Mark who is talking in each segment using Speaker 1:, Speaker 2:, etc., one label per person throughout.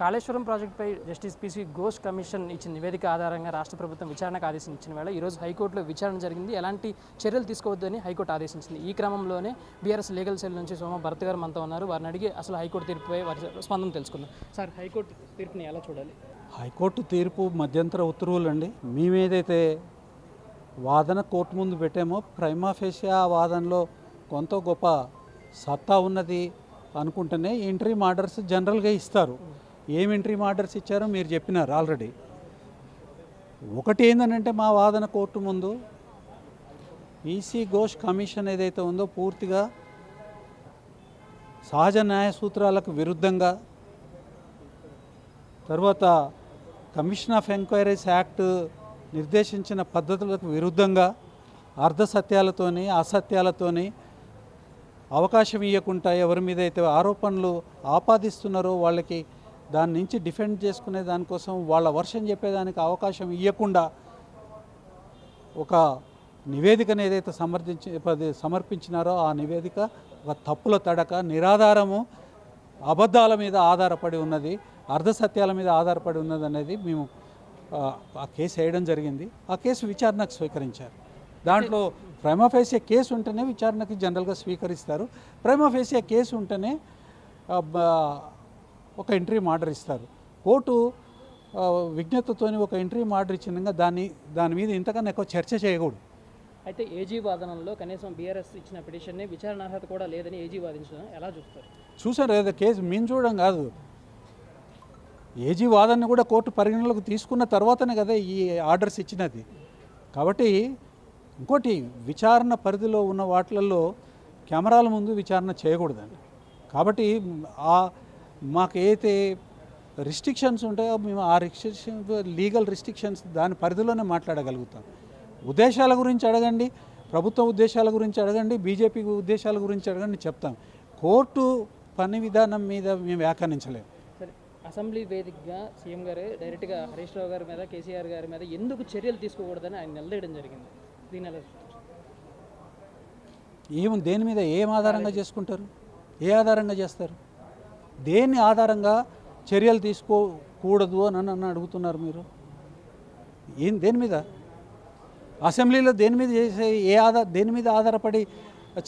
Speaker 1: కాళేశ్వరం ప్రాజెక్టుపై justice PC Ghosh commission ఇచ్చిన నివేదిక ఆధారంగా రాష్ట్ర ప్రభుత్వం విచారణకు ఇచ్చిన వేళ ఈరోజు హైకోర్టులో విచారణ జరిగింది. ఎలాంటి చర్యలు తీసుకోవద్దని హైకోర్టు ఆదేశించింది. ఈ క్రమంలోనే బీఆర్ఎస్ లీగల్ సెల్ నుంచి సోమ భరత్ గారు మనతో ఉన్నారు. వారిని అడిగి అసలు హైకోర్టు తీర్పుపై వారి స్పందన తెలుసుకుందాం. సార్ హైకోర్టు తీర్పుని ఎలా చూడాలి?
Speaker 2: హైకోర్టు తీర్పు మధ్యంతర ఉత్తర్వులు అండి. మేమేదైతే వాదన కోర్టు ముందు పెట్టామో ప్రైమాఫేషియా వాదనలో కొంత గొప్ప సత్తా ఉన్నది అనుకుంటేనే ఎంట్రీ ఆర్డర్స్ జనరల్గా ఇస్తారు. ఏం ఇంట్రీమ్ ఆర్డర్స్ ఇచ్చారో మీరు చెప్పినారు ఆల్రెడీ ఒకటి ఏంటంటే మా వాదన కోర్టు ముందు ఈసీ ఘోష్ కమిషన్ ఏదైతే ఉందో పూర్తిగా సహజ న్యాయ సూత్రాలకు విరుద్ధంగా తర్వాత కమిషన్ ఆఫ్ ఎంక్వైరీస్ యాక్ట్ నిర్దేశించిన పద్ధతులకు విరుద్ధంగా అర్ధ సత్యాలతోని అసత్యాలతోని అవకాశం ఇవ్వకుండా ఎవరి మీద అయితే ఆరోపణలు ఆపాదిస్తున్నారో వాళ్ళకి దాని నుంచి డిఫెండ్ చేసుకునే దానికోసం వాళ్ళ వర్షం చెప్పేదానికి అవకాశం ఇవ్వకుండా ఒక నివేదికను ఏదైతే సమర్థించి సమర్పించినారో ఆ నివేదిక ఒక తప్పుల తడక నిరాధారము అబద్ధాల మీద ఆధారపడి ఉన్నది అర్ధసత్యాల మీద ఆధారపడి ఉన్నది అనేది మేము ఆ, కేసు వేయడం జరిగింది. ఆ కేసు విచారణకు స్వీకరించారు. దాంట్లో ప్రైమఫేసియా కేసు ఉంటేనే విచారణకి జనరల్గా స్వీకరిస్తారు. ప్రైమఫేసియా కేసు ఉంటేనే ఒక ఎంట్రీ ఆర్డర్ ఇస్తారు. కోర్టు ఆ, విజ్ఞతతోని ఒక ఎంట్రీ ఆర్డర్ ఇచ్చినాక దాన్ని దాని మీద ఇంతకన్నా ఎక్కువ చర్చ చేయకూడదు.
Speaker 1: అయితే ఏజీ వాదనలో కనీసం బీఆర్ఎస్ ఇచ్చిన పిటిషన్ని విచారణ అర్హత కూడా లేదని ఏజీ వాదించడం ఎలా చూస్తారు?
Speaker 2: చూసారు ఏదో కేసు మేము చూడడం కాదు. ఏజీ వాదనని కూడా కోర్టు పరిగణలోకి తీసుకున్న తర్వాతనే కదా ఈ ఆర్డర్స్ ఇచ్చినది. కాబట్టి ఇంకోటి విచారణ పరిధిలో ఉన్న వాటిలలో కెమెరాల ముందు విచారణ చేయకూడదండి. కాబట్టి ఆ మాకు ఏదైతే రిస్ట్రిక్షన్స్ ఉంటాయో మేము ఆ రిస్ట్రిక్షన్స్ లీగల్ రిస్ట్రిక్షన్స్ దాని పరిధిలోనే మాట్లాడగలుగుతాం. ఉద్దేశాల గురించి అడగండి ప్రభుత్వ ఉద్దేశాల గురించి అడగండి బీజేపీ ఉద్దేశాల గురించి అడగండి చెప్తాం. కోర్టు పని విధానం మీద మేము వ్యాఖ్యానించలేము
Speaker 1: సరే అసెంబ్లీ వేదికగా సీఎం గారు డైరెక్ట్గా హరీష్ రావు గారి మీద కేసీఆర్ గారి మీద ఎందుకు చర్యలు తీసుకోకూడదని ఆయన నిలదీయడం జరిగింది. దీని ఎలా చూస్తారు?
Speaker 2: ఏం దేని మీద ఏం ఆధారంగా చేసుకుంటారు? ఏ ఆధారంగా చేస్తారు? దేన్ని ఆధారంగా చర్యలు తీసుకోకూడదు అని నన్ను అడుగుతున్నారు మీరు? ఏం దేని మీద? అసెంబ్లీలో దేని మీద చేసే ఏ ఆధార దేని మీద ఆధారపడి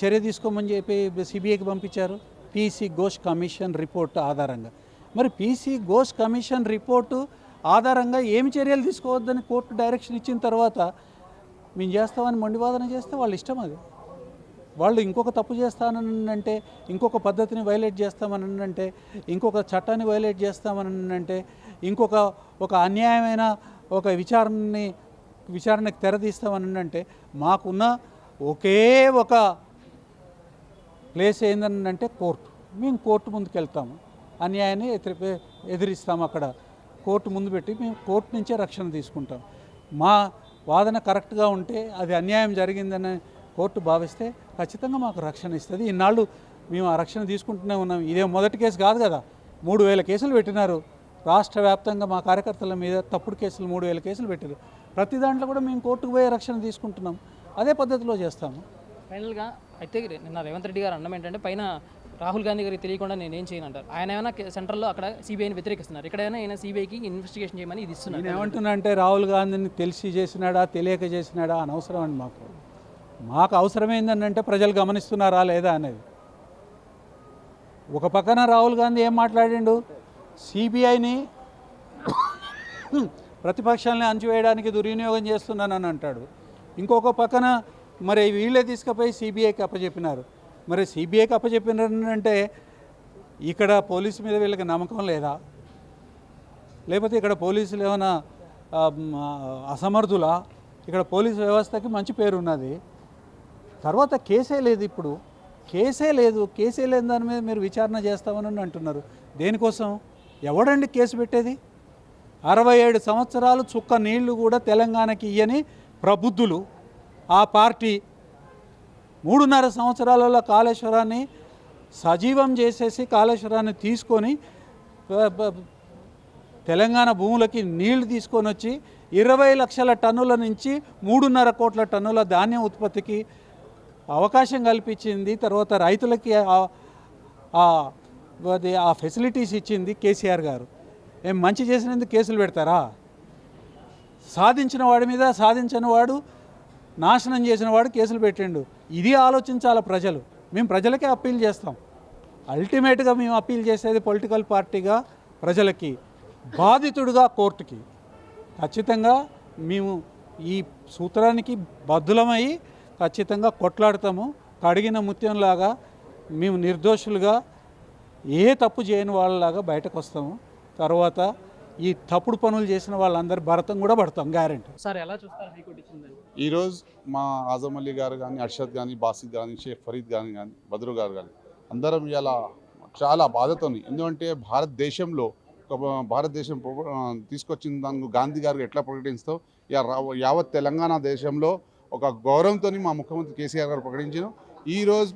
Speaker 2: చర్య తీసుకోమని చెప్పి సిబిఐకి పంపించారు? పీసీ ఘోష్ కమిషన్ రిపోర్ట్ ఆధారంగా. మరి పీసీ ఘోష్ కమిషన్ రిపోర్టు ఆధారంగా ఏమి చర్యలు తీసుకోవద్దని కోర్టు డైరెక్షన్ ఇచ్చిన తర్వాత మేము చేస్తామని మొండివాదన చేస్తే వాళ్ళ ఇష్టం అది. వాళ్ళు ఇంకొక తప్పు చేస్తానని అంటే ఇంకొక పద్ధతిని వైలేట్ చేస్తామని అంటే ఇంకొక చట్టాన్ని వైలేట్ చేస్తామని అంటే ఇంకొక ఒక అన్యాయమైన ఒక విచారణని విచారణకు తెరదీస్తామని అంటే మాకున్న ఒకే ఒక ప్లేస్ ఏందనంటే కోర్టు మేము కోర్టు ముందుకు వెళ్తాము అన్యాయాన్ని ఎదిరి ఎదిరిస్తాము అక్కడ. కోర్టు ముందు పెట్టి మేము కోర్టు నుంచే రక్షణ తీసుకుంటాం. మా వాదన కరెక్ట్గా ఉంటే అది అన్యాయం జరిగిందని కోర్టు భావిస్తే ఖచ్చితంగా మాకు రక్షణ ఇస్తుంది. ఇన్నాళ్ళు మేము ఆ రక్షణ తీసుకుంటూనే ఉన్నాం. ఇదే మొదటి కేసు కాదు కదా. మూడు వేల కేసులు పెట్టినారు. రాష్ట్ర వ్యాప్తంగా మా కార్యకర్తల మీద తప్పుడు కేసులు మూడు వేల కేసులు పెట్టారు. ప్రతి దాంట్లో కూడా మేము కోర్టుకు పోయే రక్షణ తీసుకుంటున్నాం. అదే పద్ధతిలో చేస్తాము.
Speaker 1: ఫైనల్గా అయితే నిన్న రేవంత్ రెడ్డి గారు అన్నం ఏంటంటే పైన రాహుల్ గాంధీ గారికి తెలియకుండా నేనేం చేయను అంటారు. ఆయన ఏమైనా సెంట్రల్లో అక్కడ సిబిఐని వ్యతిరేకిస్తున్నారు. ఇక్కడైనా ఆయన సిబిఐకి ఇన్వెస్టిగేషన్ చేయమని ఇది ఇస్తున్నారు.
Speaker 2: నేను ఏమంటున్నా అంటే రాహుల్ గాంధీని తెలిసి చేసినాడా తెలియక చేసినాడా అనవసరం అండి మాకు. మాకు అవసరమైందంటే ప్రజలు గమనిస్తున్నారా లేదా అనేది. ఒక పక్కన రాహుల్ గాంధీ ఏం మాట్లాడిండు? సిబిఐని ప్రతిపక్షాలని అంచువేయడానికి దుర్వినియోగం చేస్తున్నానని అంటాడు. ఇంకొక పక్కన మరి వీళ్ళే తీసుకుపోయి సిబిఐకి అప్పచెప్పినారు మరి సిబిఐకి అప్పచెప్పినారంటే ఇక్కడ పోలీసు మీద వీళ్ళకి నమ్మకం లేదా? లేకపోతే ఇక్కడ పోలీసులు ఏమైనా అసమర్థుల అసమర్థులా? ఇక్కడ పోలీసు వ్యవస్థకి మంచి పేరు ఉన్నది తర్వాత కేసే లేదు ఇప్పుడు. కేసే లేదు. కేసే లేని దాని మీద మీరు విచారణ చేస్తామని అంటున్నారు. దేనికోసం? ఎవడండి కేసు పెట్టేది? అరవై ఏడు సంవత్సరాలు చుక్క నీళ్ళు కూడా తెలంగాణకి ఇయ్యని ప్రబుద్ధులు. ఆ పార్టీ మూడున్నర సంవత్సరాలలో కాళేశ్వరాన్ని సజీవం చేసేసి కాళేశ్వరాన్ని తీసుకొని తెలంగాణ భూములకి నీళ్ళు తీసుకొని వచ్చి ఇరవై లక్షల టన్నుల నుంచి మూడున్నర కోట్ల టన్నుల ధాన్యం ఉత్పత్తికి అవకాశం కల్పించింది తర్వాత రైతులకి ఆ- ఆ అది ఆ ఫెసిలిటీస్ ఇచ్చింది కేసీఆర్ గారు. ఏం మంచి చేసినందుకు కేసులు పెడతారా? సాధించిన వాడి మీద సాధించని వాడు నాశనం చేసిన వాడు కేసులు పెట్టిండు. ఇది ఆలోచించాలి ప్రజలు. మేము ప్రజలకే అప్పీల్ చేస్తాం. అల్టిమేట్గా మేము అప్పీల్ చేసేది పొలిటికల్ పార్టీగా ప్రజలకి బాధితుడుగా కోర్టుకి. ఖచ్చితంగా మేము ఈ సూత్రానికి బద్దులమై ఖచ్చితంగా కొట్లాడతాము. కడిగిన ముత్యంలాగా మేము నిర్దోషులుగా ఏ తప్పు చేయని వాళ్ళలాగా బయటకు వస్తాము. తర్వాత ఈ తప్పుడు పనులు చేసిన వాళ్ళందరి భరతం కూడా పడతాం గ్యారెంటీ
Speaker 1: సార్ ఎలా చూస్తారు హైకోర్టు ఇచ్చిందని?
Speaker 3: ఈరోజు మా ఆజం అలీ గారు కానీ అర్షద్ కానీ బాసిద్ కానీ షేక్ ఫరీద్ కానీ కానీ బద్రు గారు కానీ అందరం ఇలా చాలా బాధతోని ఎందుకంటే భారతదేశంలో భారతదేశం తీసుకొచ్చిన దానికి గాంధీ గారు ఎట్లా ప్రకటిస్తాం ఇక రా- యావత్ తెలంగాణ దేశంలో ఒక గౌరవంతో మా ముఖ్యమంత్రి కేసీఆర్ గారు ప్రకటించారు ఈరోజు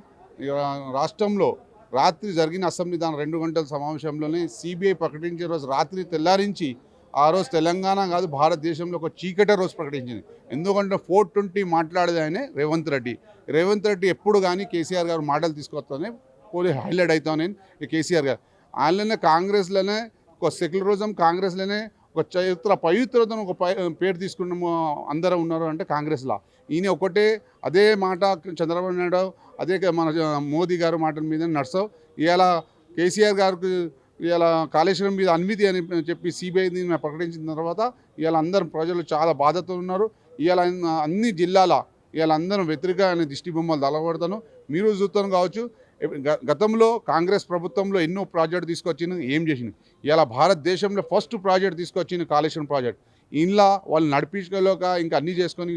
Speaker 3: రాష్ట్రంలో రాత్రి జరిగిన అసెంబ్లీ దాని రెండు గంటల సమావేశంలోనే సిబిఐ ప్రకటించే రోజు రాత్రి తెల్లారించి ఆ రోజు తెలంగాణ కాదు భారతదేశంలో ఒక చీకటి రోజు ప్రకటించింది. ఎందుకంటే ఫోర్ ట్వంటీ మాట్లాడేది ఆయనే రేవంత్ రెడ్డి. రేవంత్ రెడ్డి ఎప్పుడు కానీ కేసీఆర్ గారు మాటలు తీసుకొస్తానే పోలీ హైలైట్ అవుతానని కేసీఆర్ గారు. ఆయనలోనే కాంగ్రెస్లోనే ఒక సెక్యులరిజం కాంగ్రెస్లోనే ఒక చరిత్ర పవిత్రతను ఒక పై- పేరు తీసుకున్న అందరూ ఉన్నారు అంటే కాంగ్రెస్లో ఈయన ఒకటే అదే మాట చంద్రబాబు నాయుడు అదే మన మోదీ గారు మాటల మీద నడుస్తావు ఇవాళ కేసీఆర్ గారికి ఇలా కాళేశ్వరం మీద అన్వితి అని చెప్పి సిబిఐ దీన్ని ప్రకటించిన తర్వాత ఇవాళ అందరు ప్రజలు చాలా బాధతో ఉన్నారు. ఇవాళ అన్ని జిల్లాల ఇవాళ అందరం వ్యతిరేక అనే దిష్టి బొమ్మలు తలబడతాను మీరు చూస్తాను కావచ్చు గతంలో కాంగ్రెస్ ప్రభుత్వంలో ఎన్నో ప్రాజెక్టు తీసుకొచ్చింది ఏం చేసింది ఇలా భారతదేశంలో ఫస్ట్ ప్రాజెక్ట్ తీసుకొచ్చింది కాళేశ్వరం ప్రాజెక్ట్. ఇంట్లో వాళ్ళు నడిపించుకోలేక ఇంకా అన్నీ చేసుకొని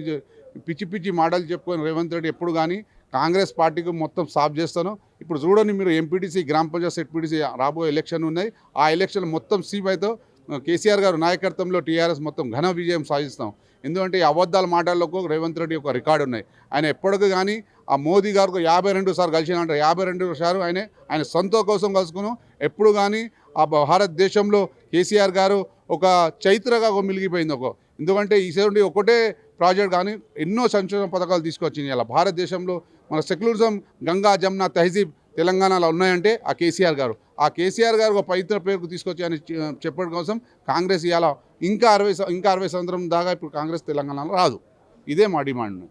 Speaker 3: పిచ్చి పిచ్చి మాటలు చెప్పుకొని రేవంత్ రెడ్డి ఎప్పుడు కానీ కాంగ్రెస్ పార్టీకి మొత్తం సాఫ్ చేస్తాను. ఇప్పుడు చూడండి మీరు ఎంపీటీసీ గ్రామ పంచాయత్ ఎట్పీటీసీ రాబోయే ఎలక్షన్ ఉన్నాయి. ఆ ఎలక్షన్ మొత్తం సీప్ అయితే కేసీఆర్ గారు నాయకత్వంలో టీఆర్ఎస్ మొత్తం ఘన విజయం సాధిస్తాం. ఎందుకంటే ఈ అబద్ధాల మాటలకు రేవంత్ రెడ్డి ఒక రికార్డు ఉన్నాయి. ఆయన ఎప్పటికీ కానీ ఆ మోదీ గారికి యాభై రెండు సార్లు కలిసినంటారు యాభై రెండు సార్లు ఆయన ఆయన సొంత కోసం కలుసుకుని ఎప్పుడు కానీ ఆ భారతదేశంలో కేసీఆర్ గారు ఒక చైత్రగా ఒక మిలిగిపోయింది ఒక. ఎందుకంటే ఈసారి ఒకటే ప్రాజెక్ట్ కానీ ఎన్నో సంక్షేమ పథకాలు తీసుకొచ్చింది. ఇలా భారతదేశంలో మన సెక్యులరిజం గంగా జమున తహజీబ్ తెలంగాణలో ఉన్నాయంటే ఆ కేసీఆర్ గారు. ఆ కేసీఆర్ గారు ఒక పవిత్ర పేరుకు తీసుకొచ్చి అని చెప్పడం కోసం కాంగ్రెస్ ఇవాళ ఇంకా అరవై ఇంకా అరవై సంవత్సరం దాకా ఇప్పుడు కాంగ్రెస్ తెలంగాణలో రాదు. ఇదే మా డిమాండ్.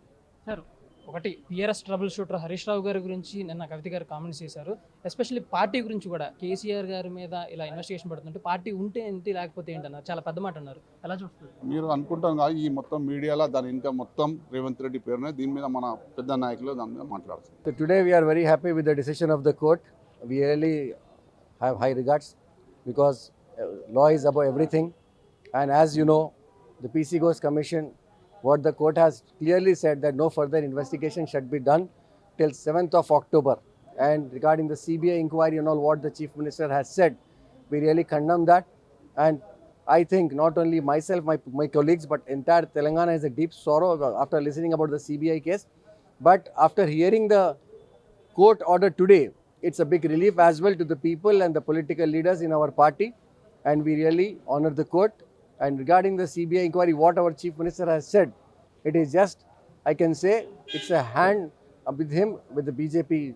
Speaker 1: ఒకటి BRS trouble shooter Harish Rao గారి గురించి నిన్న కవిత గారు కామెంట్స్ చేశారు. ఎస్పెషల్లీ పార్టీ గురించి కూడా కేసీఆర్ గారి మీద ఇలా ఇన్వెస్టిగేషన్ పడుతుంటే పార్టీ ఉంటే ఏంటి లేకపోతే ఏంటి అన్నారు. చాలా పెద్ద మాట అన్నారు. ఎలా చూస్తారు?
Speaker 3: మీరు అనుకుంటాం కాదు ఈ మొత్తం మీడియాలో దాని ఇంకా మొత్తం రేవంత్ రెడ్డి పేరునే దీని మీద మన పెద్ద నాయకులు దాని మీద
Speaker 4: we are very happy with the decision of the court. We really have high regards because uh, law is above everything. And as you know, the PC Ghost Commission, what the court has clearly said that no further investigation should be done till 7th of October. And regarding the CBI inquiry and all what the Chief Minister has said, we really condemn that. And I think not only myself, my, my colleagues, but entire Telangana has a deep sorrow after listening about the CBI case. But after hearing the court order today, it's a big relief as well to the people and the political leaders in our party. And we really honor the court. And regarding the CBI inquiry, what our chief minister has said, it is just, I can say, it's a hand with him, with the BJP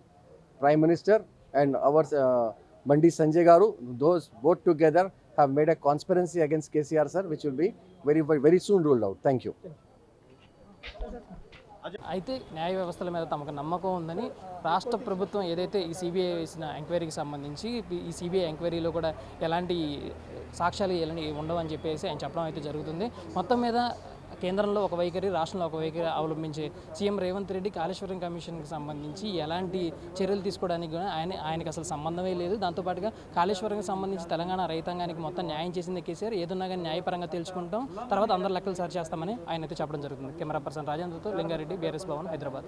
Speaker 4: prime minister and our uh, Bandi Sanjay Garu. Those both together have made a conspiracy against KCR sir, which will be very, very, very soon ruled out. Thank you.
Speaker 1: అయితే న్యాయ వ్యవస్థల మీద తమకు నమ్మకం ఉందని రాష్ట్ర ప్రభుత్వం ఏదైతే ఈ సిబిఐ వేసిన ఎంక్వైరీకి సంబంధించి ఈ సిబిఐ ఎంక్వైరీలో కూడా ఎలాంటి సాక్ష్యాలు ఎలాంటి ఉండవని చెప్పేసి ఆయన చెప్పడం అయితే జరుగుతుంది. మొత్తం మీద కేంద్రంలో ఒక వైఖరి రాష్ట్రంలో ఒక వైఖరి అవలంబించే సీఎం రేవంత్ రెడ్డి కాళేశ్వరం కమిషన్కి సంబంధించి ఎలాంటి చర్యలు తీసుకోవడానికి కూడా ఆయన ఆయనకి అసలు సంబంధమే లేదు. దాంతోపాటుగా కాళేశ్వరంకి సంబంధించి తెలంగాణ రైతాంగానికి మొత్తం న్యాయం చేసింది కేసీఆర్. ఏదన్నా కానీ న్యాయపరంగా తెలుసుకుంటాం తర్వాత అందరు లెక్కలు సరి చేస్తామని ఆయన అయితే చెప్పడం జరుగుతుంది. కెమెరా పర్సన్ రాజేంద్రతో లింగారెడ్డి బీఆర్ఎస్ భవన్ హైదరాబాద్.